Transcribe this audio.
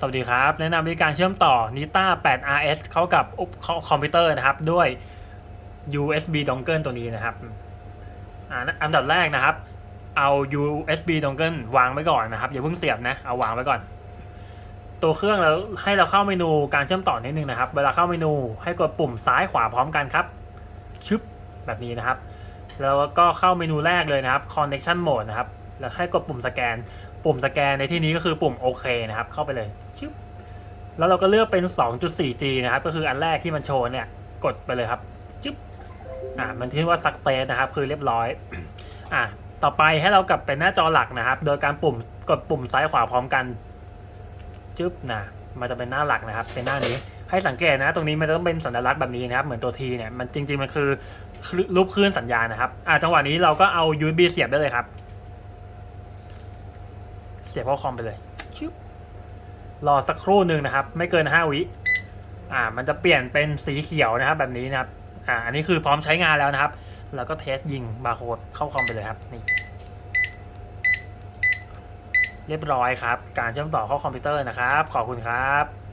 สวัสดีครับ แนะนำวิธีการเชื่อมต่อ Nita 8 RS เข้ากับคอมพิวเตอร์นะครับ ด้วย USB dongle ตัวนี้นะครับอันดับแรกนะครับ เอา USB dongle วางไว้ก่อนนะครับ อย่าเพิ่งเสียบนะ เอาวางไว้ก่อน ตัวเครื่องแล้วให้เราเข้าเมนูการเชื่อมต่อนิดนึงนะครับ เวลาเข้าเมนูให้กดปุ่มซ้ายขวาพร้อมกันครับ ชึบแบบนี้นะครับ แล้วก็เข้าเมนูแรกเลยนะครับ connection mode นะครับ แล้วให้กดปุ่มสแกน ปุ่มสแกนในที่นี้ก็คือปุ่มโอเคนะครับ เข้าไปเลยชึบแล้วเราก็เลือกเป็น 2.4G นะครับ ก็คืออันแรกที่มันโชว์เนี่ย กดไปเลยครับชึบอ่ามันที่ว่า success นะครับ คือเรียบร้อย อะต่อไปให้เรากลับเป็นหน้าจอหลักนะครับ โดยการปุ่มกดปุ่มซ้ายขวาพร้อมกันจึ๊บนะมันจะเป็นหน้าหลักนะครับ เป็นหน้านี้ ให้สังเกตนะ ตรงนี้มันต้องเป็นสัญลักษณ์แบบนี้นะครับ เหมือนตัวทีเนี่ย มันจริง ๆ มันคือรูปคลื่นสัญญาณนะครับ อ่าจังหวะนี้เราก็เอา USB เสียบได้เลยครับ สียบเข้าคอมไปเลยชิบรอสักครู่หนึ่งนะครับ ไม่เกินห้าวิอ่า มันจะเปลี่ยนเป็นสีเขียวนะครับ แบบนี้นะครับ อ่า อันนี้คือพร้อมใช้งานแล้วนะครับ แล้วก็เทสยิงบาร์โค้ดเข้าคอมไปเลยครับ นี่ เรียบร้อยครับ การเชื่อมต่อเข้าคอมพิวเตอร์นะครับ ขอบคุณครับ